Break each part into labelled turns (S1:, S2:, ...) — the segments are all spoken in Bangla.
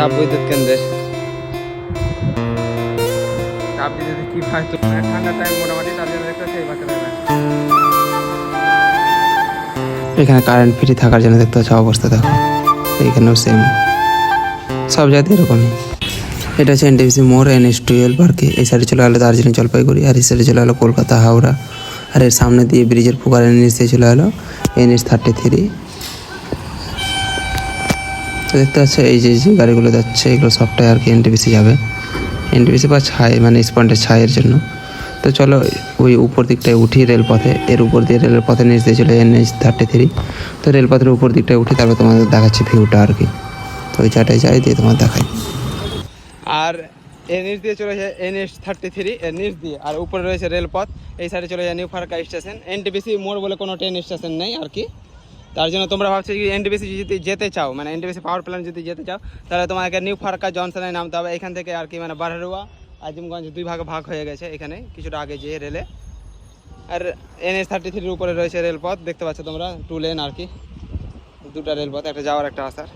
S1: তাপ বিদ্যুৎ কেন্দ্রের তাপ বিদ্যুৎ কি ভাই তো মানে ঠান্ডা টাইম মোটামুটি তার জন্য দেখতে সেই এখানে কারেন্ট ফ্রি থাকার জন্য দেখতে পাচ্ছ অবস্থা দেখো। এইখানেও সেম সব জায়গাতে এরকমই। এটা হচ্ছে এনটিপিসি মোর এন এস টুয়েলভ আর কি। এই সাইডে চলে গেলো দার্জিলিং জলপাইগুড়ি আর এই সাইডে চলে গেলো কলকাতা হাওড়া। আর এর সামনে দিয়ে ব্রিজের পুকার এন এস দিয়ে চলে গেলো এন এস থার্টি থ্রি তো দেখতে পাচ্ছ, এই যে যে গাড়িগুলো যাচ্ছে, এগুলো সবটাই আর কি এনটিপিসি যাবে। এনটিপিসি বা ছাই মানে স্পন্ডের ছাইয়ের জন্য। তো চলো, ওই উপর দিকটায় উঠি রেলপথে। এর উপর দিয়ে রেলের পথে নিচ দিয়ে চলে এন এইচ থার্টি থ্রি তো রেলপথের উপর দিকটায় উঠি, তারপর তোমাদের দেখাচ্ছি ভিউটা আর কি। তো ওই চাটায় যাই দিয়ে তোমার দেখাই। আর নিচ দিয়ে চলে যায় এন এইচ থার্টি থ্রি নিচ দিয়ে। আর উপরে রয়েছে রেলপথ। এই সাইডে চলে যায় নিউ ফারাক্কা স্টেশন এনটিপিসি মোড় বলে কোনো ট্রেন স্টেশন নেই আর কি। তার জন্য তোমরা ভাবছ যে এনটিপিসি যদি যেতে চাও মানে এনটিপিসি পাওয়ার প্ল্যান্ট যদি যেতে চাও, তাহলে তোমাকে নিউ ফারাক্কা জনসনে নামতে হবে। এখান থেকে আর কি মানে বারহারুয়া, আজিমগঞ্জ দুই ভাগে ভাগ হয়ে গেছে এখানে, কিছুটা আগে যেয়ে রেলে। আর এনএস থার্টি থ্রির উপরে রয়েছে রেলপথ, দেখতে পাচ্ছ তোমরা টু লেন আর কি। দুটা রেলপথ, একটা যাওয়ার, একটা আসার।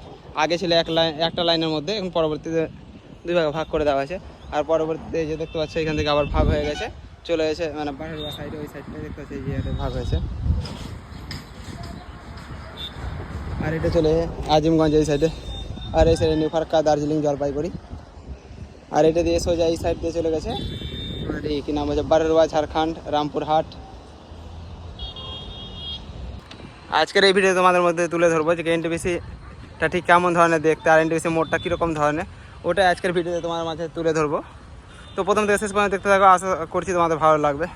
S1: আগে ছিল এক লাইন একটা লাইনের মধ্যে, এখন পরবর্তীতে দুই ভাগে ভাগ করে দেওয়া হয়েছে। আর পরবর্তীতে যে দেখতে পাচ্ছ, এখান থেকে আবার ভাগ হয়ে গেছে। চলে গেছে মানে বারহারুয়া সাইডে ওই সাইডটা দেখতে পাচ্ছি যে ভাগ হয়েছে। আর এটা চলে আজিমগঞ্জ এই সাইডে। আর এই সাইডে নিউ ফারাক্কা দার্জিলিং, জলপাইগুড়ি। আর এটা দিয়ে সোজা এই সাইড দিয়ে চলে গেছে। আর এই কি নাম হচ্ছে? বারোয়া ঝাড়খণ্ড, রামপুরহাট। আজকের এই ভিডিও তোমাদের মধ্যে তুলে ধরবো যে এনটিপিসিটা ঠিক কেমন ধরনের দেখতে, আর এন এনটিপিসি মোডটা কীরকম ধরনের ওটা আজকের ভিডিওতে তোমার মাঝে তুলে ধরবো। তো প্রথম থেকে শেষ পর্যন্ত দেখতে থাকো, আশা করছি তোমাদের ভালো লাগবে।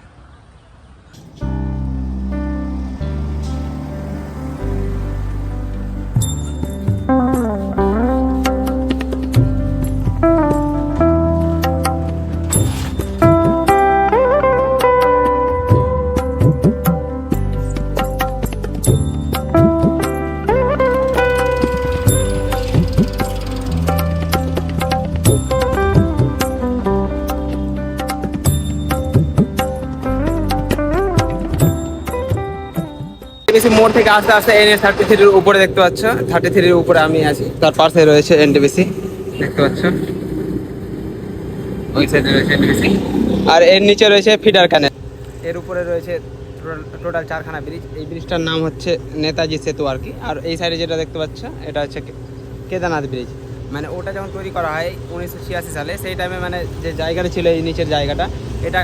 S1: মোড় থেকে আস্তে আস্তে এন এস থার্টি থ্রির উপরে দেখতে পাচ্ছ থার্টি থ্রির উপরে আমি আছি। তার পাশে রয়েছে এনটিপিসি দেখতে পাচ্ছ? ওই সাইডে রয়েছে এনটিপিসি আর এর নিচে রয়েছে ফিডার ক্যানেল এর উপরে রয়েছে টোটাল চারখানা ব্রিজ এই ব্রিজটার নাম হচ্ছে নেতাজি সেতু আর কি। আর এই সাইডে যেটা দেখতে পাচ্ছ এটা হচ্ছে কেদারনাথ ব্রিজ মানে ওটা যখন তৈরি করা হয় উনিশশো ছিয়াশি সালে সেই টাইমে মানে যে জায়গাটা ছিল এই নিচের জায়গাটা এটা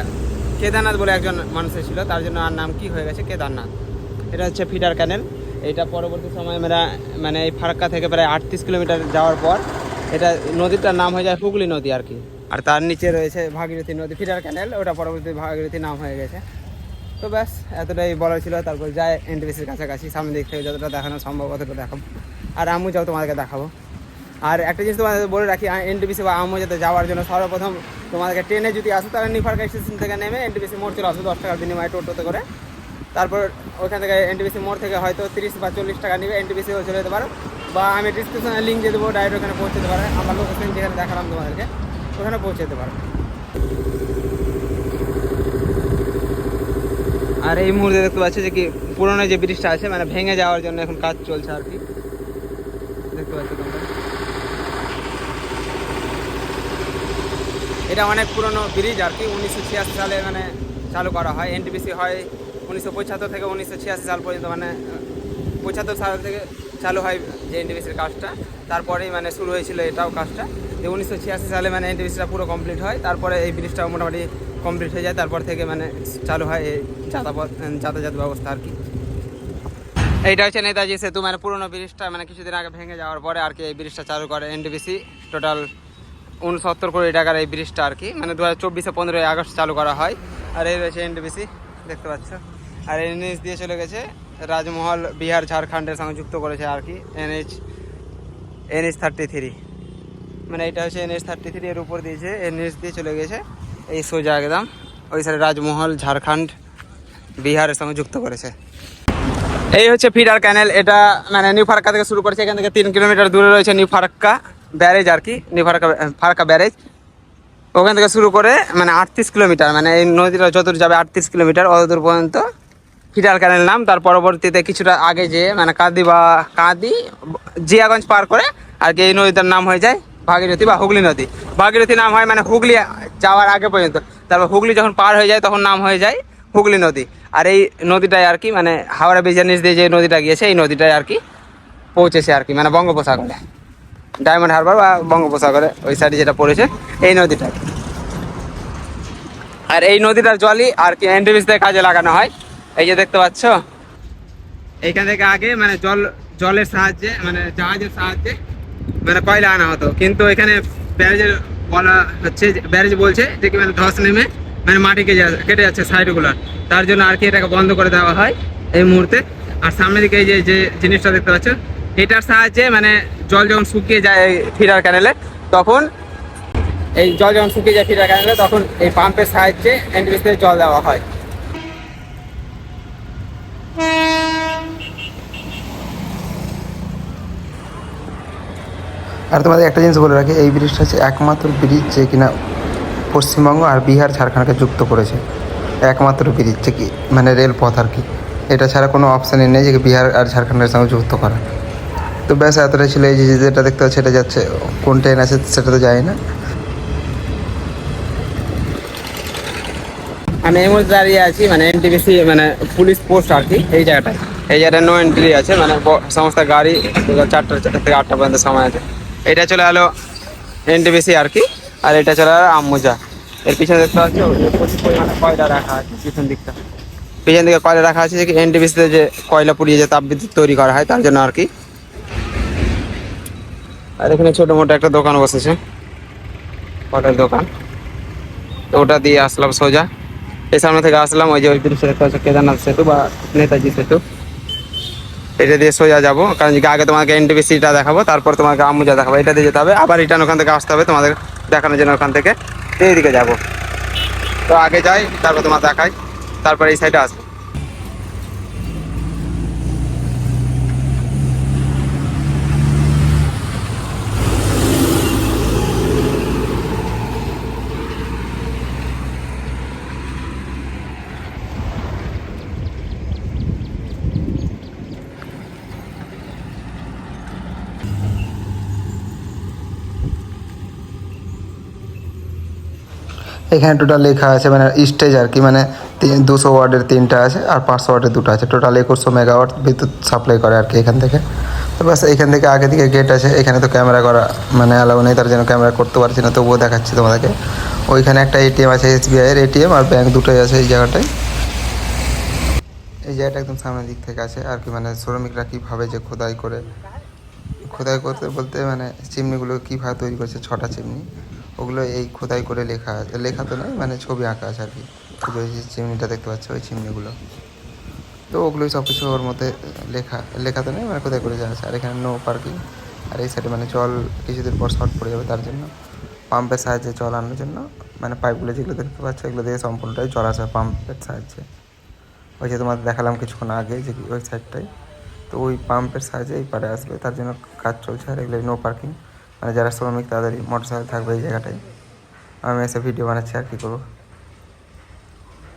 S1: কেদারনাথ বলে একজন মানুষের ছিল তার জন্য আর নাম কি হয়ে গেছে? কেদারনাথ। এটা হচ্ছে ফিডার ক্যানেল। এটা পরবর্তী সময় আমরা মানে এই ফারাক্কা থেকে প্রায় আটত্রিশ কিলোমিটার যাওয়ার পর এটা নদীটার নাম হয়ে যায় হুগলি নদী আর কি। আর তার নিচে রয়েছে ভাগীরথী নদী, ফিডার ক্যানেল, ওটা পরবর্তী ভাগীরথী নাম হয়ে গেছে। তো ব্যাস, এতটাই বলার ছিল। তারপর যায় এনটিপিসির কাছাকাছি, সামনে দিক থেকে যতটা দেখানো সম্ভব অতটা দেখাবো। আর আমিও যাও, তোমাদেরকে দেখাবো। আর একটা জিনিস তোমাদের বলে রাখি এনটিপিসি বা আমও যাতে যাওয়ার জন্য সর্বপ্রথম তোমাদেরকে ট্রেনে যদি আসো, তাহলে নিফারকা স্টেশন থেকে নেমে এনটিপিসি মোড় চলে আসো দশ টাকার বিনিময়ে টোটোতে করে। তারপর ওখান থেকে এনটিপিসি মোড় থেকে হয়তো তিরিশ বা চল্লিশ টাকা নিবে এনটিপিসি চলে যেতে পারো। বা আমি ডিসক্রিপশনে লিঙ্ক দিয়ে দেবো ডাইরেক্ট ওখানে পৌঁছে যেতে পারে। আমার লোকেশন যেখানে দেখালাম তোমাদেরকে, ওখানে পৌঁছে যেতে পারো। আর এই মুহূর্তে দেখতে পাচ্ছি যে কি পুরোনো যে ব্রিজটা আছে মানে ভেঙে যাওয়ার জন্য এখন কাজ চলছে আর কি। দেখতে পাচ্ছি এটা অনেক পুরনো ব্রিজ আর কি। উনিশশো ছিয়াশি সালে মানে চালু করা হয় এনটিপিসি হয়। উনিশশো পঁচাত্তর থেকে উনিশশো ছিয়াশি সাল পর্যন্ত মানে পঁচাত্তর সাল থেকে চালু হয় যে এনটিপিসির কাজটা। তারপরেই মানে শুরু হয়েছিল এটাও কাজটা। যে উনিশশো ছিয়াশি সালে মানে এনটিপিসিটা পুরো কমপ্লিট হয়, তারপরে এই ব্রিজটাও মোটামুটি কমপ্লিট হয়ে যায়, তারপর থেকে মানে চালু হয় এই যাতায়াত যাতায়াত ব্যবস্থা আর কি। এইটা হচ্ছে নেতাজি সেতু মানে পুরোনো ব্রিজটা মানে কিছুদিন আগে ভেঙে যাওয়ার পরে আর কি এই ব্রিজটা চালু করে এনটিপিসি। টোটাল উনসত্তর কোটি টাকার এই ব্রিজটা আর কি। মানে দু হাজার চব্বিশে পনেরোই আগস্ট চালু করা হয়। আর এই রয়েছে এনটিপিসি, দেখতে পাচ্ছ। আর এই এনএইচ দিয়ে চলে গেছে রাজমহল, বিহার, ঝাড়খণ্ডের সঙ্গে যুক্ত করেছে আর কি, এনএইচ এনএইচ থার্টি থ্রি মানে এটা হচ্ছে এনএইচ থার্টি থ্রি এর উপর দিয়েছে, এনএইচ দিয়ে চলে গেছে, এই সোজা একদম, ওই সাইডে রাজমহল, ঝাড়খণ্ড, বিহারের সঙ্গে যুক্ত করেছে। এই হচ্ছে ফিডার ক্যানেল, এটা মানে নিউ ফারাক্কা থেকে শুরু করেছে, এখান থেকে তিন কিলোমিটার দূরে রয়েছে নিউ ফারাক্কা ব্যারেজ আর কি, নিউ ফারাক্কা ফারাক্কা ব্যারেজ। ওখান থেকে শুরু করে মানে আটত্রিশ কিলোমিটার মানে এই নদীটা যতদূর যাবে আটত্রিশ কিলোমিটার, অতদূর পর্যন্ত ফিডার ক্যানেল নাম, তার পরবর্তীতে কিছুটা আগে যে মানে কাঁদি বা কাঁদি, জিয়াগঞ্জ পার করে আর কি এই নদীটার নাম হয়ে যায় ভাগীরথী বা হুগলি নদী। ভাগীরথী নাম হয় মানে হুগলি যাওয়ার আগে পর্যন্ত। তারপর হুগলি যখন পার হয়ে যায় তখন নাম হয়ে যায় হুগলি নদী। আর এই নদীটাই আর কি মানে হাওড়া ব্রিজের নিচ দিয়ে যে নদীটা গিয়েছে, এই নদীটাই আর কি পৌঁছেছে আর কি মানে বঙ্গোপসাগরে। ডায়মন্ড হারবার বা বঙ্গোপসাগরে ওই সাইডে যেটা পড়েছে, এই নদীটা আর এই নদীটার জলই আর কি এনটিভিসতে কাজে লাগানো হয়। এই যে দেখতে পাচ্ছ? এইখান থেকে আগে মানে জল, জলের সাহায্যে মানে জাহাজের সাহায্যে মানে কয়লা আনা হতো। কিন্তু এখানে ব্যারেজের বলা হচ্ছে ব্যারেজ বলছে যে কি মানে ধস নেমে মানে মাটি কেটে যাচ্ছে সাইডগুলো তার জন্য আর কি এটাকে বন্ধ করে দেওয়া হয় এই মুহূর্তে। আর সামনের দিকে যে যে জিনিসটা দেখতে পাচ্ছ, এটার সাহায্যে মানে জল যখন শুকিয়ে যায় ফিডার ক্যানেলে, তখন এই জল যখন শুকিয়ে যায় ফিডার ক্যানেলে, তখন এই পাম্পের সাহায্যে এনটিভিসিতে জল দেওয়া হয়।
S2: আর তোমাদের একটা জিনিস বলে রাখি, এই ব্রিজটা হচ্ছে একমাত্র ব্রিজ যে কিনা পশ্চিমবঙ্গ আর বিহার ঝাড়খণ্ডকে যুক্ত করেছে। একমাত্র ব্রিজ যে কি মানে রেলপথ আর কি। এটা ছাড়া কোনো অপশানই নেই যে বিহার আর ঝাড়খণ্ডের সঙ্গে যুক্ত করা। তো ব্যাস, এতটাই ছিল এই যে যেটা দেখতে পাচ্ছি এটা যাচ্ছে, কোন ট্রেন আছে সেটা তো যায় না।
S1: আমি এই মুহূর্তে দাঁড়িয়ে আছি মানে এনটিপিসি মানে পুলিশ পোস্ট আর কি, এই জায়গাটায়। এই জায়গাটায় নো এন্ট্রি আছে মানে সমস্ত গাড়ি চারটা চারটা থেকে আটটা পর্যন্ত সময় আছে। এটা চলে গেলো এনটিপিসি আর কি, আর এটা চলে গেলো আমুজা এর পিছনে দেখতে পাচ্ছ প্রচুর পরিমাণে কয়লা রাখা আছে, পিছন দিকটা। পিছন দিকে কয়লা রাখা আছে, যে এনটিপিসিতে যে কয়লা পুড়িয়ে যে তাপবিদ্যুৎ তৈরি করা হয়, তার জন্য আর কি। আর এখানে ছোট মোটো একটা দোকান বসেছে ফলের দোকান। তো ওটা দিয়ে আসলাম সোজা। এই সামনে থেকে আসলাম, ওই যে ওই দৃশ্য দেখতে পাচ্ছ কেদারনাথ সেতু বা নেতাজি সেতু। এটা দিয়ে সোজা যাব, কারণ আগে তোমাকে এনটিপিসিটা দেখাবো, তারপর তোমাকে আমুজা দেখাবো। এটা দিয়ে যেতে হবে, আবার রিটার্ন ওখান থেকে আসতে হবে তোমাদের দেখানোর জন্য ওখান থেকে। এইদিকে যাব। তো আগে যাই, তারপর তোমার দেখাই, তারপর এই সাইডে আসব।
S2: এখানে টোটাল লেখা আছে মানে স্টেজ আর কি মানে দুশো ওয়ার্ডের তিনটা আছে আর পাঁচশো ওয়ার্ডের দুটো আছে। টোটাল একুশশো মেগাওয়াট বিদ্যুৎ সাপ্লাই করে আর কি এখান থেকে। তো ব্যাস, এখান থেকে আগে দিকে গেট আছে, এখানে তো ক্যামেরা করা মানে অ্যালাউ নেই, তার জন্য ক্যামেরা করতে পারছি না, তবুও দেখাচ্ছি তোমাদেরকে। ওইখানে একটা এটিএম আছে এসবিআই এর এটিএম আর ব্যাংক দুটোই আছে এই জায়গাটায়। এই জায়গাটা একদম সামনের দিক থেকে আছে আর কি মানে শ্রমিকরা কীভাবে যে খোদাই করে, খোদাই করতে বলতে মানে চিমনিগুলো কীভাবে তৈরি করছে, ছটা চিমনি। ওগুলো এই খোদাই করে লেখা লেখা তো নয় মানে ছবি আঁকা আছে আর কি। যে চিমনিটা দেখতে পাচ্ছ, ওই চিমনিগুলো। তো ওগুলোই সব কিছু ওর মধ্যে লেখা লেখা তো নেই মানে খোদাই করে যাওয়া আছে। আর এখানে নো পার্কিং আর এই সাইডে মানে জল কিছুদিন পর শর্ট পড়ে যাবে তার জন্য। পাম্পের সাহায্যে জল আনার জন্য মানে পাইপগুলো যেগুলো দেখতে পাচ্ছ, এগুলো দিয়ে সম্পূর্ণটাই জল আসে পাম্পের সাহায্যে। ওই যে তোমাদের দেখালাম কিছুক্ষণ আগে যে ওই সাইডটাই তো ওই পাম্পের সাহায্যে এই পারে আসবে, তার জন্য কাজ চলছে আর এগুলো নো পার্কিং মানে যারা শ্রমিক, তাদেরই মোটর সাইকেল থাকবে এই জায়গাটায়। আমি এসে ভিডিও বানাচ্ছি, আর কি করব?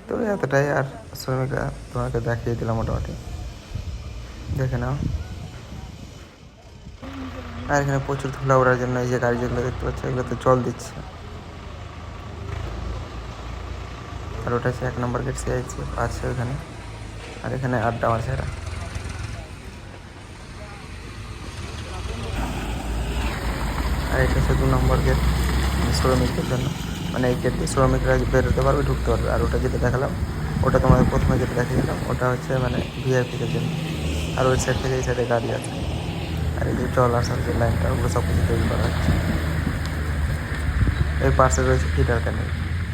S2: তো এতটাই, আর শ্রমিকরা তোমাকে দেখিয়ে দিলাম মোটামুটি। দেখে নাও। আর এখানে প্রচুর ধুলা ওড়ার জন্য এই যে গাড়ি যেগুলো দেখতে পাচ্ছ এগুলোতে জল দিচ্ছে। আর ওটা হচ্ছে এক নম্বর গেট সিআইসি আছে ওখানে। আর এখানে আড্ডা মারছে এরা। আর এটা হচ্ছে দু নম্বর গেট শ্রমিকদের জন্য। মানে এই গেট দিয়ে শ্রমিকরা বেরোতে পারবে, ঢুকতে পারবে। আর ওটা যেটা দেখালাম, ওটা তোমাদের প্রথমে যেটা দেখিয়েছিলাম, ওটা হচ্ছে মানে ভিআইপিদের জন্য। আর ওই সাইড থেকে এই সাইডে গাড়ি আছে। আর এই যে আসার যে লাইনটা ওগুলো সব কিছু তৈরি করা হচ্ছে। এই পাশে রয়েছে ফিটার ক্যানেল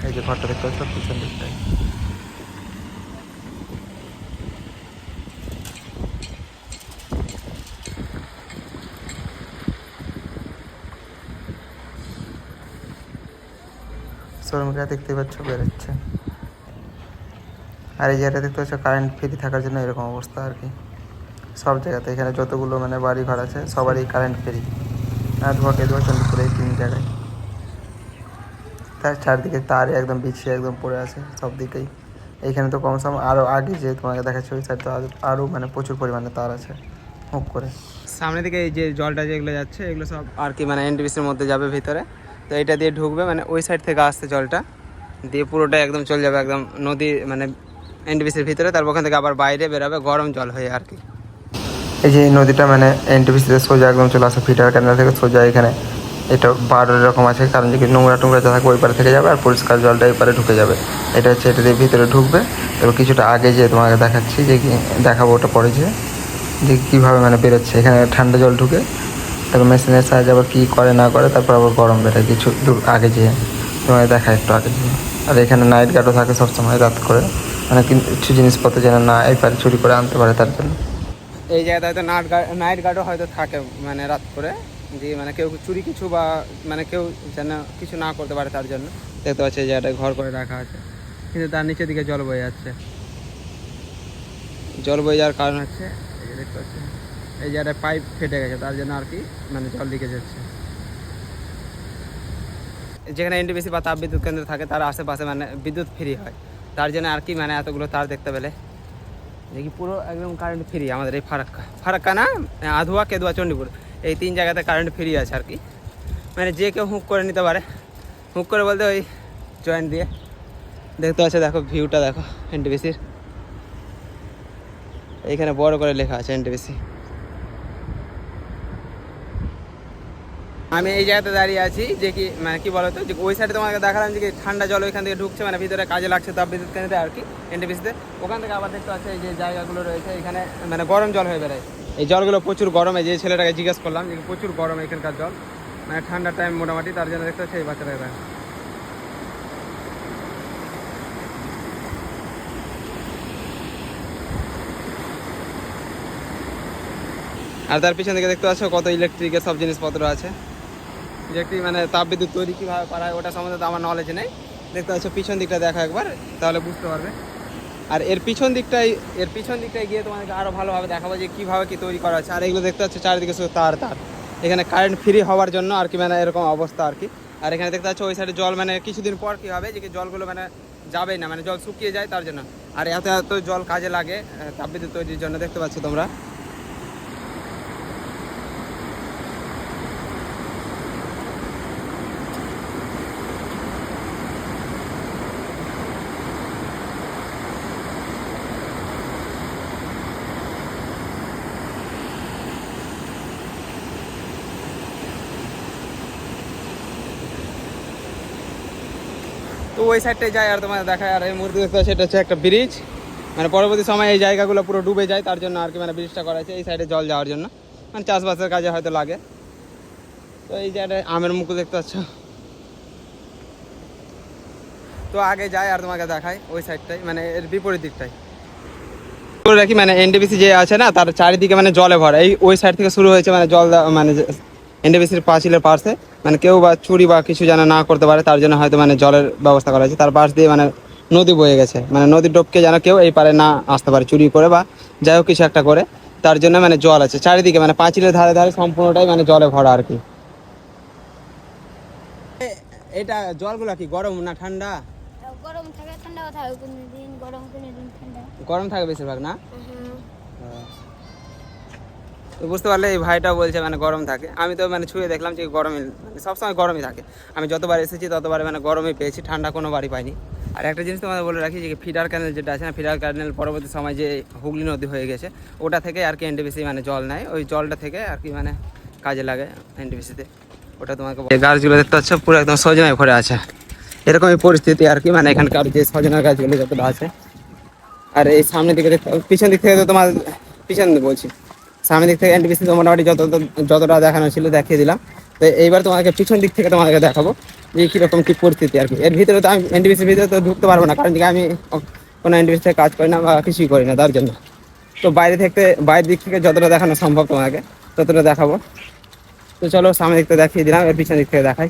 S2: এই যে ঘরটা দেখতে পাচ্ছ, পিছন দিকটায়। শ্রমিকরা দেখতে পাচ্ছ বেরোচ্ছে। আর এই জায়গাটা দেখতে পাচ্ছ কারেন্ট ফ্রি থাকার জন্য এরকম অবস্থা আর কি। সব জায়গাতে এখানে যতগুলো মানে বাড়ি ঘর আছে, সবারই কারেন্ট ফ্রি আর ধোয়া চন্ডিপুরে এই তিন জায়গায়। তার চারদিকে তার একদম বিছিয়ে একদম পড়ে আছে সব দিকেই। এইখানে তো কম সম আরও আগে যে তোমাকে দেখাচ্ছি, ওই সাইড তো আরও মানে প্রচুর পরিমাণে তার আছে। হুক করে।
S1: সামনে দিকে এই যে জলটা যেগুলো যাচ্ছে, এগুলো সব আর কি মানে এনটিপিসির মধ্যে যাবে ভিতরে। তো এটা দিয়ে ঢুকবে মানে ওই সাইড থেকে আসছে জলটা। দিয়ে পুরোটা একদম চলে যাবে একদম নদী মানে এনটিপিসির ভিতরে, তারপর ওখান থেকে আবার বাইরে বেরোবে, গরম জল হয়ে আর কি।
S2: এই যে নদীটা মানে এনটিপিসিতে সোজা একদম চলে আসে ফিটার ক্যানেল থেকে সোজা এখানে। এটা বারো এরকম আছে, কারণ যে নোংরা টোংরা যা থাকবে ওই পারে থেকে যাবে, আর পরিষ্কার জলটা এই পারে ঢুকে যাবে। এটা হচ্ছে এটা দিয়ে ভিতরে ঢুকবে। তারপর কিছুটা আগে যে তোমাকে দেখাচ্ছি, যে দেখাবো ওটা পরে যে যে কীভাবে মানে বেরোচ্ছে। এখানে ঠান্ডা জল ঢুকে তারপর মেশিনের সাহায্যে আবার কী করে, না করে, তারপর আবার গরম বেড়ে কিছু দূর আগে যেয়ে তোমাকে দেখা একটু আগে যেয়ে। আর এখানে নাইট গার্ডও থাকে সবসময় রাত করে। মানে কিছু জিনিসপত্র যেন না এই পারে চুরি করে আনতে পারে তার জন্য।
S1: এই জায়গাতে হয়তো নাইট গার্ড নাইট গার্ডও হয়তো থাকে মানে রাত করে। যে মানে কেউ চুরি কিছু বা মানে কেউ যেন কিছু না করতে পারে তার জন্য। দেখতে পাচ্ছি এই জায়গাটায় ঘর করে রাখা আছে। কিন্তু তার নিচের দিকে জল বয়ে যাচ্ছে। জল বয়ে যাওয়ার কারণ হচ্ছে দেখতে পাচ্ছি এই জায়গাটায় পাইপ ফেটে গেছে, তার জন্য আর কি মানে জল লিকে যাচ্ছে যেখানে এনটিপিসি বা তাপ বিদ্যুৎ কেন্দ্র থাকে, তার আশেপাশে মানে বিদ্যুৎ ফ্রি হয়। তার জন্য আর কি মানে এতগুলো তার দেখতে পেলে। দেখি পুরো একদম কারেন্ট ফ্রি আমাদের এই ফারাক্কা। ফারাক্কা না, আধুয়া কেদুয়া চণ্ডীপুর। এই তিন জায়গাতে কারেন্ট ফ্রি আছে আর কি। মানে যে কেউ হুক করে নিতে পারে। হুক করে বলতে ওই জয়েন্ট দিয়ে। দেখতে পাচ্ছে, দেখো ভিউটা দেখো এনটিপিসির এইখানে বড় করে লেখা আছে এনটিপিসি আমি এই জায়গাতে দাঁড়িয়ে আছি, যে কি মানে কি বলতো, যে ওই সাইডে তোমাকে দেখালাম যে কি ঠান্ডা জল ওইখান থেকে ঢুকছে মানে ভিতরে কাজে লাগছে তাপ বিদ্যুৎ কেন্দ্রে আর কি এনটিপিসিতে ওখান থেকে আবার দেখতে পাচ্ছি এই যে জায়গাগুলো রয়েছে, এখানে মানে গরম জল হয়ে বেড়ায়। এই জলগুলো প্রচুর গরমে, যে ছেলেটাকে জিজ্ঞেস করলাম যে প্রচুর গরম এখানকার জল মানে ঠান্ডার টাইম মোটামুটি, তার জন্য দেখতে পাচ্ছি এই বাচ্চাটা এখানে। আর তার পিছন দিকে দেখতে পাচ্ছ কত ইলেকট্রিকের সব জিনিসপত্র আছে। ইলেকট্রিক মানে তাপবিদ্যুৎ তৈরি কীভাবে করা হয়, ওটা সম্বন্ধে তো আমার নলেজ নেই। দেখতে পাচ্ছ, পিছন দিকটা দেখা একবার, তাহলে বুঝতে পারবে। আর এর পিছন দিকটাই, এর পিছন দিকটায় গিয়ে তোমাদেরকে আরও ভালোভাবে দেখাবো যে কীভাবে কী তৈরি করা আছে। আর এগুলো দেখতে পাচ্ছ, চারিদিকে শুধু তার তার। এখানে কারেন্ট ফ্রি হওয়ার জন্য আর কি মানে এরকম অবস্থা আর কি। আর এখানে দেখতে পাচ্ছ, ওই সাইডে জল মানে কিছুদিন পর কী হবে, যে কি জলগুলো মানে যাবেই না মানে জল শুকিয়ে যায় তার জন্য। আর এত এত জল কাজে লাগে তাপবিদ্যুৎ তৈরির জন্য, দেখতে পাচ্ছ তোমরা। ওই সাইডটায় যায় আর তোমার দেখায়। আর এই মুহূর্তে দেখতে এটা হচ্ছে একটা ব্রিজ মানে পরবর্তী সময় এই জায়গাগুলো পুরো ডুবে যায়, তার জন্য আর কি মানে ব্রিজটা করা হয়েছে এই সাইডে জল যাওয়ার জন্য। মানে চাষবাসের কাজে হয়তো লাগে। তো এই জায়গাটায় আমের মুকুল দেখতে পাচ্ছ। তো আগে যায় আর তোমাকে দেখায় ওই সাইডটাই মানে এর বিপরীত দিকটাই। বলে রাখি মানে এনডিবিসি যে আছে না, তার চারিদিকে মানে জলে ভরা। এই ওই সাইড থেকে শুরু হয়েছে মানে জল মানে এনডিবিসির পাঁচিলের পাশে মানে কেউ বা চুরি বা কিছু যেন না করতে পারে তার জন্য হয়তো মানে জলের ব্যবস্থা করা হয়েছে। তার পাশ দিয়ে মানে নদী বয়ে গেছে। মানে নদী ডোবকে যেন কেউ এই পারে না আসতে পারে চুরি করে বা যাই হোক কিছু একটা করে। তার জন্য মানে জল আছে। চারিদিকে মানে পাঁচিলের ধারে ধারে সম্পূর্ণটাই মানে জলে ভরা আর কি। এটা জলগুলো কি গরম না ঠান্ডা?
S3: গরম থাকে ঠান্ডা থাকে কোনো দিন গরম কোনো দিন ঠান্ডা।
S1: গরম থাকে বেশিরভাগ না? তো বুঝতে পারলে এই ভাইটা বলছে মানে গরম থাকে। আমি তো মানে ছুঁয়ে দেখলাম যে গরমই মানে সবসময় গরমই থাকে। আমি যতবার এসেছি, ততবার মানে গরমই পেয়েছি, ঠান্ডা কোনো বাড়ি পাইনি। আর একটা জিনিস তোমাদের বলে রাখি যে ফিডার ক্যানেল যেটা আছে না, ফিডার ক্যানেল পরবর্তী সময় যে হুগলি নদী হয়ে গেছে, ওটা থেকে আর কি এনটিপিসি মানে জল নেয়। ওই জলটা থেকে আর কি মানে কাজে লাগে এনটিপিসিতে ওটা তোমাকে গাছগুলো দেখতে পাচ্ছ, পুরো একদম সজনায় ভরে আছে। এরকমই পরিস্থিতি আর কি মানে এখানকার যে সজনার গাছগুলো যতটা আছে। আর এই সামনের দিকে পিছন দিক থেকে তো তোমার পিছন বলছি। সামনের দিক থেকে এনটিপিসি তো মোটামুটি যত যতটা দেখানো ছিল দেখিয়ে দিলাম। তো এইবার তোমাকে পিছন দিক থেকে তোমাদেরকে দেখাবো যে কীরকম কী পরিস্থিতি আর কি। এর ভিতরে তো আমি এনটিপিসির ভিতরে তো ঢুকতে পারব না, কারণ কি আমি কোনো এনটিপিসি থেকে কাজ করি না বা কিছুই করি না, তার জন্য। তো বাইরে থেকে বাইরের দিক থেকে যতটা দেখানো সম্ভব তোমাকে, ততটা দেখাবো। তো চলো সামনের দিক থেকে দেখিয়ে দিলাম, এর পিছন দিক থেকে দেখাই।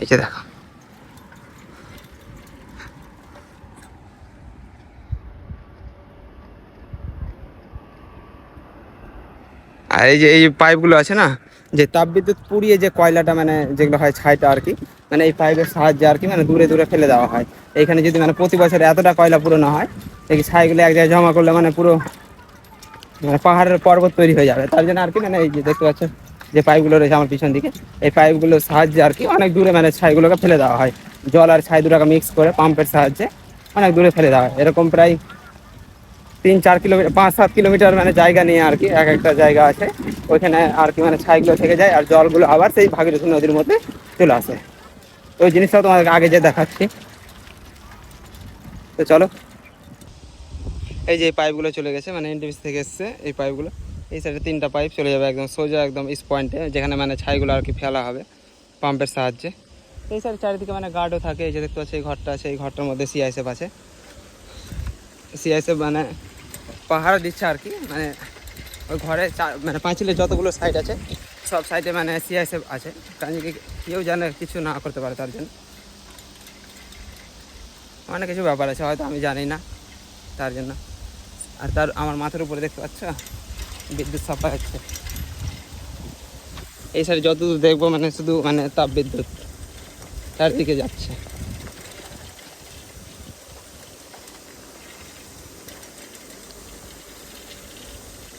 S1: এই যে দেখো। আর এই যে, এই পাইপগুলো আছে না? যে তাপবিদ্যুৎ পুড়িয়ে যে কয়লাটা মানে যেগুলো হয় ছাইটা আর কি মানে এই পাইপের সাহায্যে আর কি মানে দূরে দূরে ফেলে দেওয়া হয়। এইখানে যদি মানে প্রতি বছর এতটা কয়লা পুরনো হয়, এই ছাইগুলো এক জায়গায় জমা করলে মানে পুরো মানে পাহাড়ের পর্বত তৈরি হয়ে যাবে। তার জন্য আর কি মানে এই যে দেখতে পাচ্ছ যে পাইপগুলো রয়েছে আমার পিছন দিকে, এই পাইপগুলোর সাহায্যে আর কি অনেক দূরে মানে ছাইগুলোকে ফেলে দেওয়া হয়। জল আর ছাই দুটাকে মিক্স করে পাম্পের সাহায্যে অনেক দূরে ফেলে দেওয়া হয়। এরকম প্রায় তিন, চার কিলোমিটার পাঁচ, সাত কিলোমিটার মানে জায়গা নিয়ে আর কি, এক একটা জায়গা আছে। ওইখানে আর কি মানে ছাইগুলো থেকে যায়, আর জলগুলো আবার সেই ভাগীরথী নদীর মধ্যে চলে আসে। ওই জিনিসটাও তোমাদেরকে আগে যে দেখাচ্ছি। তো চলো। এই যে পাইপগুলো চলে গেছে মানে এনটিপিসি থেকে এসছে এই পাইপগুলো। এই সাইডে তিনটা পাইপ চলে যাবে একদম সোজা, একদম ইস পয়েন্টে যেখানে মানে ছাইগুলো আর কি ফেলা হবে পাম্পের সাহায্যে। এই সাইডে চারিদিকে মানে গার্ডও থাকে, এই যে দেখতে পাচ্ছি, এই ঘরটা আছে, এই ঘরটার মধ্যে সিআইএসএফ আছে। সিআইএসএফ মানে পাহাড় দিচ্ছে আর কি মানে ওই ঘরে মানে পাঁচিলের যতগুলো সাইড আছে, সব সাইডে মানে সিআইএসএফ আছে। কারণ কেউ জানে কিছু না করতে পারে তার জন্য। অনেক কিছু ব্যাপার আছে, হয়তো আমি জানি না তার জন্য। আর তার, আমার মাথার উপরে দেখতে পাচ্ছ? বিদ্যুৎ সাপ্লাই হচ্ছে। এই সাইডে যতদূর দেখব মানে শুধু মানে তাপ বিদ্যুৎ চারদিকে যাচ্ছে।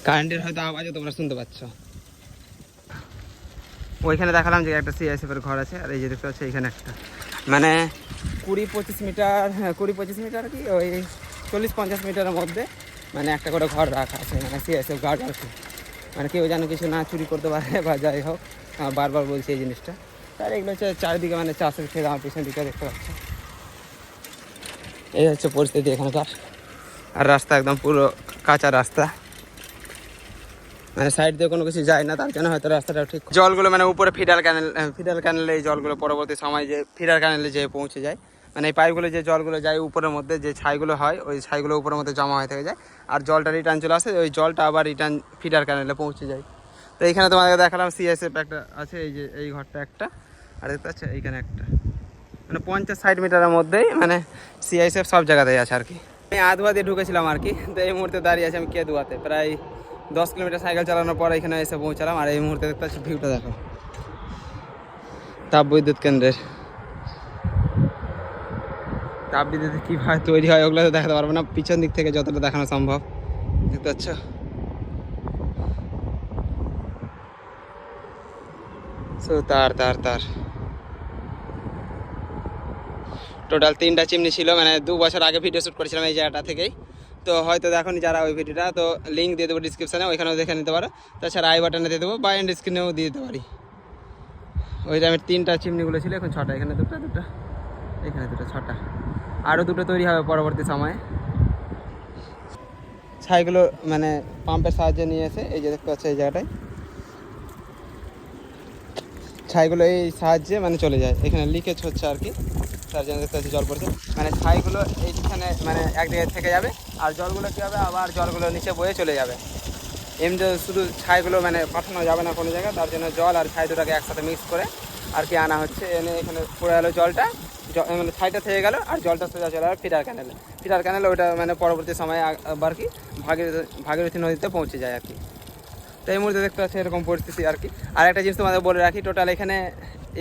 S1: কারেন্টের হয়তো আওয়াজও তোমরা শুনতে পাচ্ছ। ওইখানে দেখালাম যে একটা সিআইএসএফ এর ঘর আছে, আর এই যে দেখতে পাচ্ছ এখানে একটা। মানে কুড়ি পঁচিশ মিটার হ্যাঁ কুড়ি পঁচিশ মিটার কি, ওই চল্লিশ পঞ্চাশ মিটারের মধ্যে মানে একটা করে ঘর রাখা আছে মানে সিআইএসএফ গার্ড আর কি। মানে কেউ যেন কিছু না চুরি করতে পারে বা যাই হোক বারবার বলছি এই জিনিসটা। আর এগুলো হচ্ছে চারিদিকে মানে চাষের খেয়ে আমার পিছন দিকে দেখতে পাচ্ছ। এই হচ্ছে পরিস্থিতি এখানকার। আর রাস্তা একদম পুরো কাঁচা রাস্তা। মানে সাইড দিয়ে কোনো কিছু যায় না, তার জন্য হয়তো রাস্তাটা ঠিক জলগুলো মানে উপরে ফিডার ক্যানেল ফিডার ক্যানেলে এই জলগুলো পরবর্তী সময় যে ফিডার ক্যানেলে যেয়ে পৌঁছে যায়। মানে এই পাইপগুলো যে জলগুলো যায় উপরের মধ্যে, যে ছাইগুলো হয়, ওই ছাইগুলো উপরের মধ্যে জমা হয়ে থেকে যায়। আর জলটা রিটার্ন চলে আসে, ওই জলটা আবার রিটার্ন ফিডার ক্যানেলে পৌঁছে যায়। তো এইখানে তোমাদেরকে দেখালাম সিএসএফ একটা, আছে এই যে, এই ঘরটা একটা, আর দেখতে পাচ্ছ এইখানে একটা। মানে পঞ্চাশ ষাট মিটারের মধ্যেই মানে সিআইএসএফ সব জায়গাতেই আছে আর কি। আমি আধুয়া দিয়ে ঢুকেছিলাম আর কি, তো এই মুহূর্তে দাঁড়িয়ে আছি আমি কেদুয়াতে, প্রায় দশ কিলোমিটার সাইকেল চালানোর পর এখানে এসে পৌঁছালাম, আর এই মুহূর্তে দেখতে পাচ্ছি ভিউটা দেখো। তাপ বিদ্যুৎ কেন্দ্রের। তাপ বিদ্যুৎ কীভাবে তৈরি হয় ওগুলো তো দেখাতে পারব না। পিছন দিক থেকে যতটা দেখানো সম্ভব, দেখতে পাচ্ছ? তার তার তার। টোটাল তিনটা চিমনি ছিল মানে দু বছর আগে ভিডিও শ্যুট করেছিলাম এই জায়গাটা থেকেই। তো হয়তো দেখোনি যারা ওই ভিডিওটা তো লিঙ্ক দিয়ে দেবো ডিসক্রিপশানে ওইখানেও দেখে নিতে পারো। তাছাড়া আই বাটনে দিয়ে দেবো, বা এন্ড স্ক্রিনেও দিয়ে দিতে পারি। ওই টাইমের তিনটা চিমনিগুলো ছিল, এখন ছটা, এখানে দুটো দুটো, এখানে দুটো, ছটা। আরও দুটো তৈরি হবে পরবর্তী সময়ে। ছাইগুলো মানে পাম্পের সাহায্যে নিয়ে এসে এই যে দেখতে পাচ্ছ এই জায়গাটায়। ছাইগুলো এই সাহায্যে মানে চলে যায়, এখানে লিকেজ হচ্ছে আর কি। তার জন্য দেখতে পাচ্ছি জল পড়ছে। মানে ছাইগুলো এইখানে মানে এক জায়গায় থেকে যাবে, আর জলগুলো কী হবে? আবার জলগুলো নিচে বয়ে চলে যাবে। এমনি শুধু ছাইগুলো মানে পাঠানো যাবে না কোনো জায়গায়, তার জন্য জল আর ছাই দুটাকে একসাথে মিক্স করে আর কি আনা হচ্ছে। এনে এখানে পড়ে গেলো জলটা। মানে ছাইটা থেকে গেল আর জলটা সোজা চলে গেল ফিডার ক্যানেলে ফিডার ক্যানেলে ওটা মানে পরবর্তী সময়ে আবার কি ভাগীরথী ভাগীরথী নদীতে পৌঁছে যায় আর কি। তো এই মুহূর্তে দেখতে পাচ্ছি এরকম পরিস্থিতি আর কি। আর একটা জিনিস তোমাদের বলে রাখি টোটাল এখানে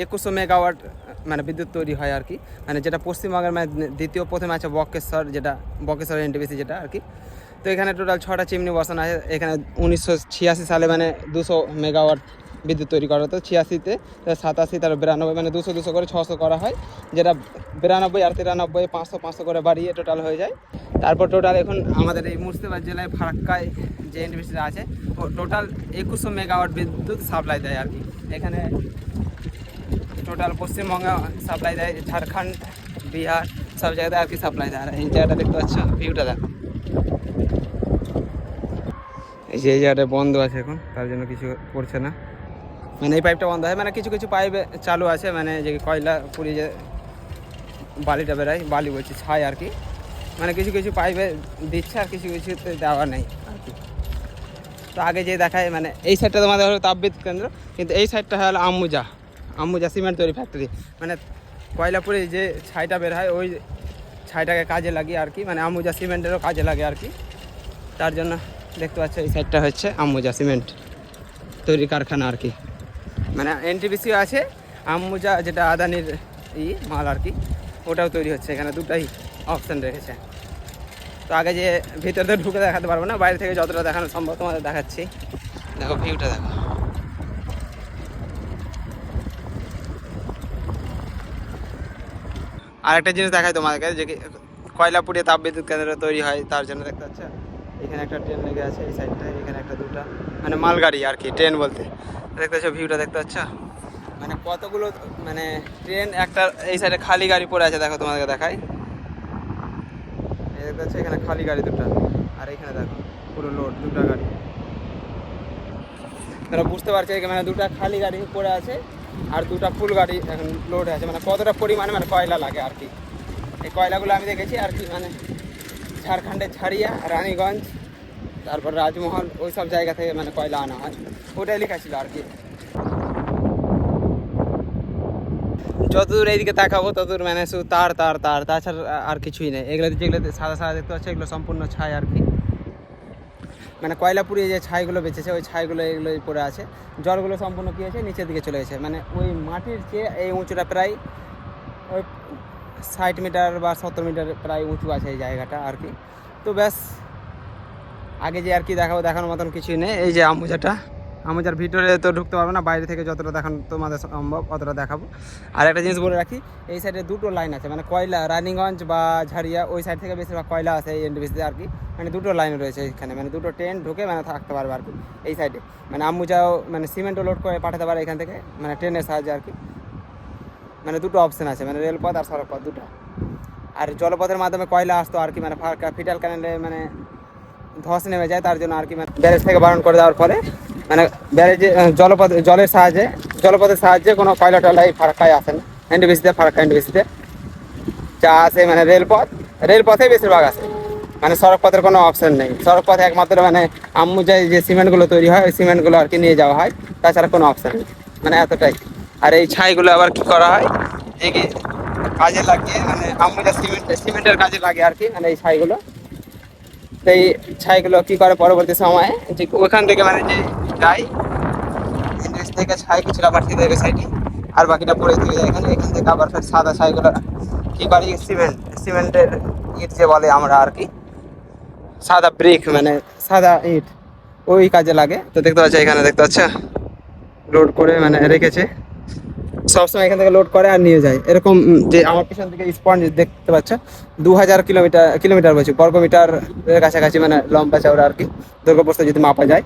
S1: একুশশো মেগাওয়াট মানে বিদ্যুৎ তৈরি হয় আর কি। মানে যেটা পশ্চিমবঙ্গের মানে দ্বিতীয় প্রথমে আছে বকেশ্বর যেটা বকেশ্বর এনটিপিসি যেটা আর কি। তো এখানে টোটাল ছটা চিমনি বসানো আছে। এখানে উনিশশো ছিয়াশি সালে মানে দুশো মেগাওয়াট বিদ্যুৎ তৈরি করা হতো। ছিয়াশিতে সাতাশি তার বিরানব্বই মানে দুশো দুশো করে ছশো করা হয়। যেটা বিরানব্বই আর তিরানব্বই পাঁচশো পাঁচশো করে বাড়িয়ে টোটাল হয়ে যায়। তারপর টোটাল এখন আমাদের এই মুর্শিদাবাদ জেলায় ফারাক্কায় যে এনটিপিসিটা আছে টোটাল একুশশো মেগাওয়াট বিদ্যুৎ সাপ্লাই দেয় আর কি। এখানে টোটাল পশ্চিমবঙ্গে সাপ্লাই দেয় ঝাড়খণ্ড বিহার সব জায়গাতে আর কি সাপ্লাই দেয় আর এই জায়গাটা দেখতে পাচ্ছ ভিউটা দেখো এই যে এই জায়গাটা বন্ধ আছে এখন তার জন্য কিছু করছে না মানে এই পাইপটা বন্ধ হয় মানে কিছু কিছু পাইপ চালু আছে মানে যে কয়লা পুরি যে বালিটা বেরোয় বালি বলছি ছাই আর কি মানে কিছু কিছু পাইপে দিচ্ছে আর কিছু কিছুতে দেওয়া নেই আর কি তো আগে যে দেখায় মানে এই সাইডটা তোমাদের হলো তাপবিদ্যুৎ কেন্দ্র কিন্তু এই সাইডটা হলো আম্বুজা আম্বুজা সিমেন্ট তৈরি ফ্যাক্টরি মানে কয়লাপুরে যে ছাইটা বের হয়, ওই ছাইটাকে কাজে লাগিয়ে আর কি মানে আম্বুজা সিমেন্টেরও কাজে লাগে আর কি। তার জন্য দেখতে পাচ্ছ, এই সাইডটা হচ্ছে আম্বুজা সিমেন্ট তৈরি কারখানা আর কি। মানে এনটিপিসিও আছে আম্বুজা যেটা আদানির ই মাল আর কি, ওটাও তৈরি হচ্ছে। এখানে দুটাই অপশান রেখেছে। তো আগে যে ভিতরে ঢুকে দেখাতে পারব না, বাইরে থেকে যতটা দেখানো সম্ভব তোমাদের দেখাচ্ছি। দেখো ভিউটা দেখো। আর একটা জিনিস দেখাই তোমাদেরকে, যে কি, কয়লা পুড়িয়ে তাপবিদ্যুৎ কেন্দ্র তৈরি হয় তার জন্য দেখতে পাচ্ছ? এখানে একটা ট্রেন লেগে আছে, এই সাইডটায় এখানে একটা দুটা মানে মালগাড়ি আর কি ট্রেন বলতে। দেখতে পাচ্ছ ভিউটা দেখতে পাচ্ছ? মানে কতগুলো মানে ট্রেন একটা, এই সাইডে খালি গাড়ি পড়ে আছে, দেখো তোমাদেরকে দেখাই। দেখতে পাচ্ছ, এখানে খালি গাড়ি দুটো, আর এখানে দেখো, পুরো লোড দুটো গাড়ি। তারা বুঝতে পারছে মানে দুটো খালি গাড়ি পড়ে আছে আর দুটো ফুল গাড়ি লোড আছে। মানে কতটা পরিমাণে মানে কয়লা লাগে আর কি? এই কয়লাগুলো আমি দেখেছি আর কি মানে ঝাড়খণ্ডের ছাড়িয়া রানীগঞ্জ, তারপর রাজমহল, ওই সব জায়গা থেকে মানে কয়লা আনা হয়। ওটাই লেখা ছিল আর কি। যতদূর এইদিকে তাকাবো, ততদূর মানে শুধু তার তার তার, তাছাড়া আর কিছুই নেই। এগুলো যেগুলো সাদা সাদা দেখতে পাচ্ছ, এগুলো সম্পূর্ণ ছাই আর কি। মানে কয়লা পুড়িয়ে যে ছাইগুলো বেঁচেছে, ওই ছাইগুলো এগুলো পড়ে আছে। জলগুলো সম্পূর্ণ কী হয়েছে? নিচের দিকে চলে গেছে। মানে ওই মাটির চেয়ে এই উঁচুটা প্রায় ওই ষাট মিটার বা সত্তর মিটার প্রায় উঁচু আছে এই জায়গাটা আর কি। তো ব্যাস, আগে যে আর কি দেখাবো দেখানোর মতন কিছুই নেই। এই যে আমুজাটা আমুজার ভিতরে তো ঢুকতে পারব না, বাইরে থেকে যতটা দেখানো তোমাদের সম্ভব অতটা দেখাবো। আর একটা জিনিস বলে রাখি, এই সাইডে দুটো লাইন আছে মানে কয়লা, রানীগঞ্জ বা ঝাড়িয়া, ওই সাইড থেকে বেশিরভাগ কয়লা আছে এই এনডিবিসিতে আর কি। মানে দুটো লাইন রয়েছে এখানে মানে দুটো ট্রেন ঢুকে মানে থাকতে পারবে আর কি, এই সাইডে মানে আম্মু যাও মানে সিমেন্টও লোড করে পাঠাতে পারে এখান থেকে মানে ট্রেনের সাহায্যে আর কি। মানে দুটো অপশন আছে মানে রেলপথ আর সড়কপথ দুটো। আর জলপথের মাধ্যমে কয়লা আসতো আর কি মানে ফিটাল ক্যানেলে মানে ধস নেমে যায়, তার জন্য আর কি মানে ব্যারেজ থেকে বারণ করে দেওয়ার ফলে মানে ব্যারেজে জলপথ জলের সাহায্যে জলপথের সাহায্যে কোনো কয়লা টয়লা এই ফারাক্কায় আসে না এনডিবিসিতে, ফারাক্কা এনডিবিসিতে। যা আছে মানে রেলপথ, রেলপথে বেশিরভাগ আছে। মানে সড়কপথের কোনো অপশন নেই। সড়কপথে একমাত্র মানে আম্মু যে যে সিমেন্টগুলো তৈরি হয়, ওই সিমেন্টগুলো আর কি নিয়ে যাওয়া হয়, তাছাড়া কোনো অপশন নেই। মানে এতটাই। আর এই ছাইগুলো আবার কি করা হয়? এই কাজে লাগিয়ে মানে আম্মু যা সিমেন্ট, সিমেন্টের কাজে লাগে আর কি মানে এই ছাইগুলো এই ছাইগুলো কি করে পরবর্তী সময়ে? যে ওখান থেকে মানে যে যায় ইন্ডাস্ট্রি থেকে ছাই কিছুটা পাঠিয়ে দেবে সাইডে। আর বাকিটা পড়ে থেকে যায় এখানে। এখান থেকে আবার ফের সাদা ছাইগুলো কি করি সিমেন্ট। সিমেন্টের ইট যে বলে আমরা আর কি। সাদা ব্রিক মানে সাদা ইট। ওই কাজে লাগে। তো দেখতে পাচ্ছ, এখানে দেখতে পাচ্ছ লোড করে মানে রেখেছে। সবসময় এখান থেকে লোড করে আর নিয়ে যায়। এরকম যে আমার পিছন থেকে স্পন্জ দেখতে পাচ্ছ দু হাজার কিলোমিটার কিলোমিটার বলছি বর্গমিটার কাছাকাছি মানে লম্বা চওড়া আর কি দুর্গাপুরতে যদি মাপা যায়।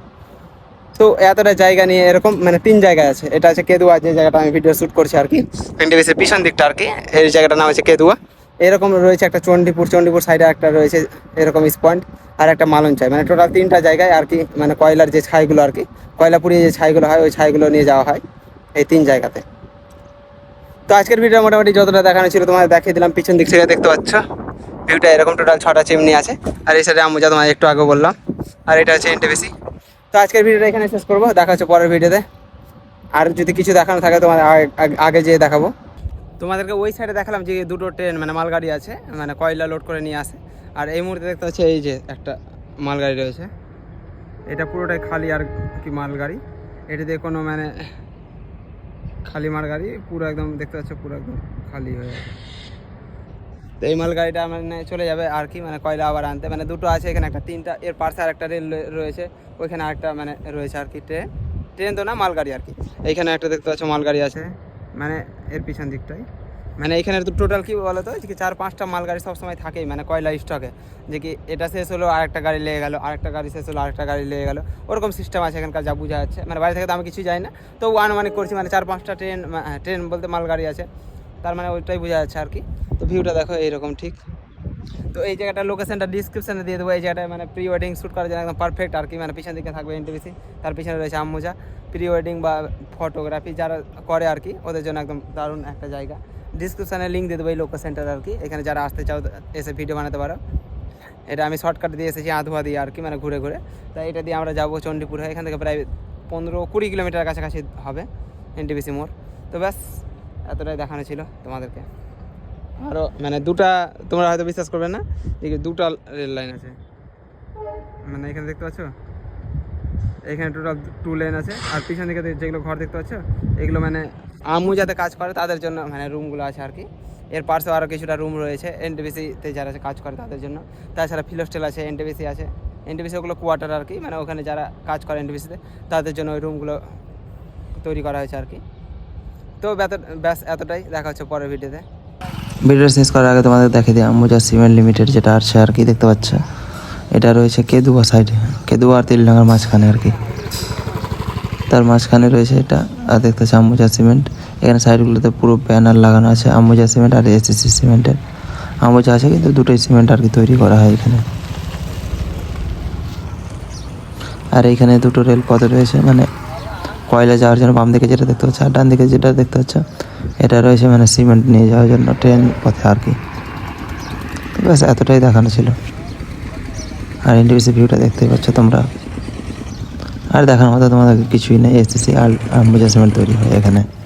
S1: তো এতটা জায়গা নিয়ে এরকম মানে তিন জায়গায় আছে। এটা আছে কেদুয়া, যে জায়গাটা আমি ভিডিও শ্যুট করছি আর কি। পিছন দিকটা আর কি, এই জায়গাটার নাম হচ্ছে কেদুয়া। এরকম রয়েছে একটা চণ্ডীপুর চণ্ডীপুর সাইডে একটা রয়েছে এরকম স্পয়েন্ট আর একটা মালঞ্চাই মানে টোটাল তিনটা জায়গায় আর কি মানে কয়লার যে ছাইগুলো আর কি কয়লা পুড়িয়ে যে ছাইগুলো হয়, ওই ছাইগুলো নিয়ে যাওয়া হয়, এই তিন জায়গাতে। তো আজকের ভিডিও মোটামুটি যতটা দেখানো ছিল তোমাদের দেখিয়ে দিলাম, পিছন দিক থেকে দেখতে পাচ্ছ। ভিউটা এরকম টোটাল ছটা চিমনি আছে। আর এই সাইডে আমুজা তোমার একটু আগে বললাম। আর এটা হচ্ছে এনটিভিসি তো আজকের ভিডিওটা এখানে শেষ করব। দেখা হচ্ছে পরের ভিডিওতে আর যদি কিছু দেখানো থাকে, তোমাদের আগে যেয়ে দেখাবো। তোমাদেরকে ওই সাইডে দেখালাম যে দুটো ট্রেন মানে মালগাড়ি আছে মানে কয়লা লোড করে নিয়ে আসে। আর এই মুহূর্তে দেখতে পাচ্ছি এই যে একটা মালগাড়ি রয়েছে। এটা পুরোটাই খালি আর কি মালগাড়ি। এটা দিয়ে কোনো মানে খালি মালগাড়ি পুরো একদম দেখতে পাচ্ছ পুরো একদম খালি হয়ে আছে। তো এই মালগাড়িটা মানে চলে যাবে আর কি মানে কয়লা আবার আনতে। মানে দুটো আছে এখানে একটা তিনটা এর পাশে আর একটা রেল রয়েছে। ওইখানে আরেকটা মানে রয়েছে আর কি ট্রেন। ট্রেন তো না মালগাড়ি আর কি। এইখানে একটা দেখতে পাচ্ছ মালগাড়ি আছে। মানে এর পিছন দিকটাই। মানে এখানে তো টোটাল কি বলো তো? যে চার, পাঁচটা মালগাড়ি সবসময় থাকেই মানে কয়লা স্টকে যে কি এটা শেষ হলো, আরেকটা গাড়ি লেগে গেলো, আরেকটা গাড়ি শেষ হলো, আরেকটা গাড়ি লেগে গেলো। ওরকম সিস্টেম আছে এখানকার, যা বোঝা যাচ্ছে। মানে বাইরে থেকে তো আমি কিছুই যাই না। তো আনুমানিক করছি মানে চার, পাঁচটা ট্রেন ট্রেন বলতে মালগাড়ি আছে। তার মানে ওইটাই বোঝা যাচ্ছে আর কি। তো ভিউটা দেখো, এইরকম ঠিক। তো এই জায়গাটা লোকেশনটা ডিসক্রিপশনে দিয়ে দেবো। এই জায়গাটা মানে প্রি ওয়েডিং শ্যুট করার জন্য একদম পারফেক্ট আর কি। মানে পিছন দিকে থাকবে এনটিভিসি তার পিছনে রয়েছে আম্মুজা। প্রি ওয়েডিং বা ফটোগ্রাফি যারা করে আর কি, ওদের জন্য একদম দারুণ একটা জায়গা। ডিসক্রিপশানে লিঙ্ক দিয়ে দেবো এই লোকেশনটার আর কি। এখানে যারা আসতে চাও, এসে ভিডিও বানাতে পারো। এটা আমি শর্টকাট দিয়ে এসেছি আধুয়া দিয়ে আর কি মানে ঘুরে ঘুরে। তাই এটা দিয়ে আমরা যাব চণ্ডীপুর হয়ে। এখান থেকে প্রায় পনেরো কুড়ি কিলোমিটার কাছাকাছি হবে এনটিভিসি মোড়। তো ব্যাস, এতটাই দেখানো ছিল তোমাদেরকে। আরও মানে দুটা, তোমরা হয়তো বিশ্বাস করবে না কি দুটা রেল লাইন আছে। মানে এখানে দেখতে পাচ্ছ? এখানে টোটাল টু লেন আছে। আর পিছন দিকে যেগুলো ঘর দেখতে পাচ্ছ, এগুলো মানে আমু যাতে কাজ করে তাদের জন্য মানে রুমগুলো আছে আর কি। এর পাশেও আরও কিছুটা রুম রয়েছে। এনটিপিসিতে যারা কাজ করে তাদের জন্য। তাছাড়া ফিলোস্টেল আছে এনটিপিসি আছে। এনটিপিসি ওগুলো কোয়ার্টার আর কি মানে ওখানে যারা কাজ করে এনটিপিসিতে তাদের জন্য ওই রুমগুলো তৈরি করা হয়েছে আর কি। তো ব্যাস, এতটাই। দেখা হচ্ছে পরের ভিডিওতে
S2: ভিডিওটা শেষ করার আগে তোমাদের দেখে দিই, আম্বুজা সিমেন্ট লিমিটেড যেটা আছে আর কি, দেখতে পাচ্ছ? এটা রয়েছে কেদুয়া সাইডে কেদুয়া আর তিলডাঙ্গার মাঝখানে আর কি। তার মাঝখানে রয়েছে এটা, আর দেখতে পাচ্ছ আম্বুজা সিমেন্ট এখানে সাইডগুলোতে পুরো ব্যানার লাগানো আছে আম্বুজা সিমেন্ট আর এসএসসি সিমেন্টের আম্বুজা আছে কিন্তু দুটোই সিমেন্ট আর কি তৈরি করা হয় এখানে। আর এইখানে দুটো রেলপথ রয়েছে মানে কয়লা যাওয়ার জন্য বাম দিকে যেটা দেখতে পাচ্ছ, আর ডান দিকে যেটা দেখতে পাচ্ছ, এটা রয়েছে মানে সিমেন্ট নিয়ে যাওয়ার জন্য ট্রেন পথে আর কি। ব্যাস, এতটাই দেখানো ছিল। আর এনটিভিসি ভিউটা দেখতে পাচ্ছ তোমরা। আর দেখার মতো তোমাদের কিছুই নেই এসএসসি আর আম্বুজা তৈরি হয় এখানে।